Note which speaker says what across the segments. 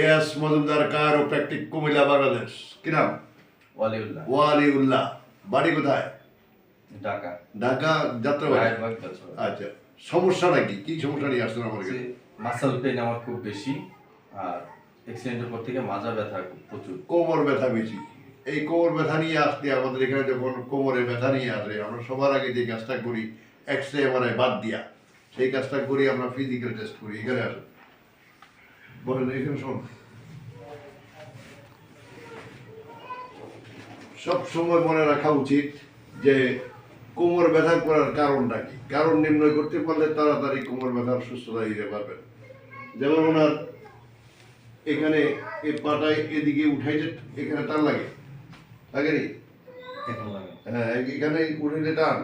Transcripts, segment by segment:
Speaker 1: S Majumdar chiropractic Comilla Bangladesh. কি নাম?
Speaker 2: ওয়ালিউল্লাহ।
Speaker 1: ওয়ালিউল্লাহ। বাড়ি কোথায়?
Speaker 2: ঢাকা।
Speaker 1: ঢাকা যাত্রাবাড়ি? আচ্ছা সমস্যাটা কি কি সমস্যা নিয়ে আসছেন আমার কাছে
Speaker 2: মাসাল পেন আমার খুব বেশি আর অ্যাক্সিডেন্টের পর থেকে মাজা ব্যথা প্রচুর।
Speaker 1: কোমর ব্যথা বেশি। এই কোমর ব্যথা নিয়ে আসতে আমাদের এখানে যখন কোমরে ব্যথা নিয়ে আসে আমরা সবার আগে যে কাজটা করি এক্স রে এমআরআই বাদ দিয়া সেই কাজটা করি আমরা ফিজিক্যাল টেস্ট করি। এখানে আসুন। বলেন এখানে শোন সব সময় মনে রাখা উচিত যে কোমর ব্যথা করার কারণটা কি? কারণ নির্ণয় করতে পারলে তাড়াতাড়ি কোমর ব্যথার সুস্থতা দিতে পারবেন যেমন ওনার এখানে এই পাটায় এদিকে উঠাইলে এখানে টান লাগে। লাগে নি?
Speaker 2: এখন লাগে।
Speaker 1: হ্যাঁ এখানে উঠাইলে টান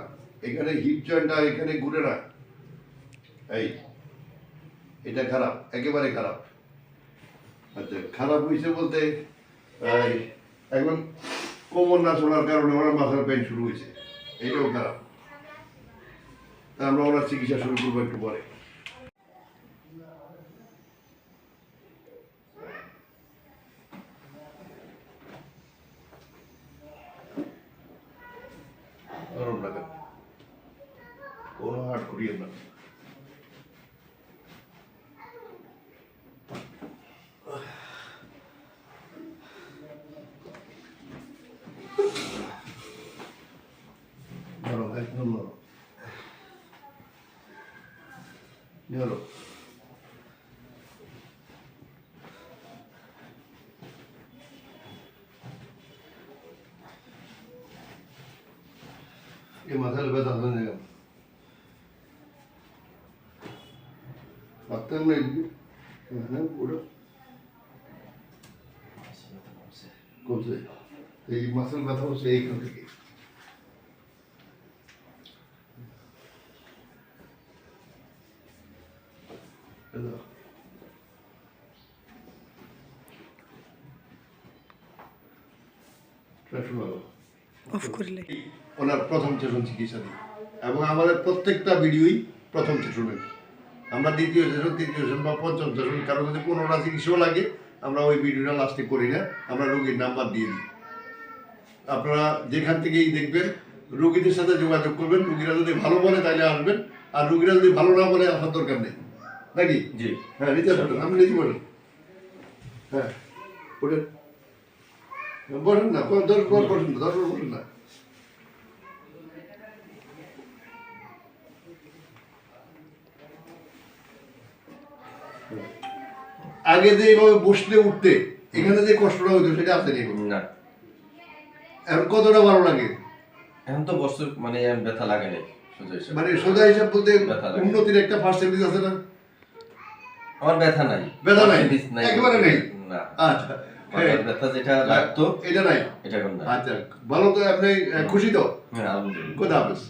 Speaker 1: এখানে হিপ জয়েন্টটা এখানে ঘুরে না। এই এটা খারাপ একেবারে খারাপ। আচ্ছা খারাপ হয়েছে বলতে এখন কোমর না চলার কারণে ওনার মাথার পেন শুরু হয়েছে এটাও খারাপ। আমরা ওনার চিকিৎসা শুরু করব একটু পরে। কোনো হাট না। নরম একদম নরম নরম ये মাথার ব্যথা হয়ে গেল ডাক্তার নেই হ্যাঁ পুরো কমছে এই মাসেল ব্যথা হচ্ছে এইখান থেকে। ওনার প্রথম সেশন চিকিৎসা দিই এবং আমাদের প্রত্যেকটা ভিডিওই প্রথম সেশনের আমরা দ্বিতীয় সেশন তৃতীয় সেশন বা পঞ্চম সেশন কারও যদি চিকিৎসাও লাগে আমরা ওই ভিডিওটা লাস্টে করি না। আমরা রোগীর নাম্বার দিয়ে দিই। আপনারা যেখান থেকেই দেখবেন রোগীদের সাথে যোগাযোগ করবেন রোগীরা যদি ভালো বলে তাহলে আসবেন আর রোগীরা যদি ভালো না বলে আসার দরকার নেই। নাকি?
Speaker 2: জি।
Speaker 1: হ্যাঁ নিতে পারেন আপনি নিতে পারেন হ্যাঁ ওঠেন বসেন না দশ বার বসেন না দশ বার বসেন না। আগে যে এইভাবে বসলে উঠতে এখানে যে কষ্টটা হইতো সেটা আছে নি। এখন। কতটা ভালো লাগে?
Speaker 2: এখন তো বস্তু মানে ব্যথা লাগে না
Speaker 1: মানে সোজা হিসাব বলতে। উন্নতির একটা পার্সেন্টেজ আছে না?
Speaker 2: আমার ব্যথা নাই।
Speaker 1: ব্যথা নাই? একেবারে নেই?
Speaker 2: না।
Speaker 1: আচ্ছা
Speaker 2: মাথার ব্যথা যেটা লাগতো
Speaker 1: এটা নাই?
Speaker 2: এটা এখন
Speaker 1: আচ্ছা ভালো তো আপনি খুশি তো?
Speaker 2: হ্যাঁ আলহামদুলিল্লাহ।
Speaker 1: হাফেজ।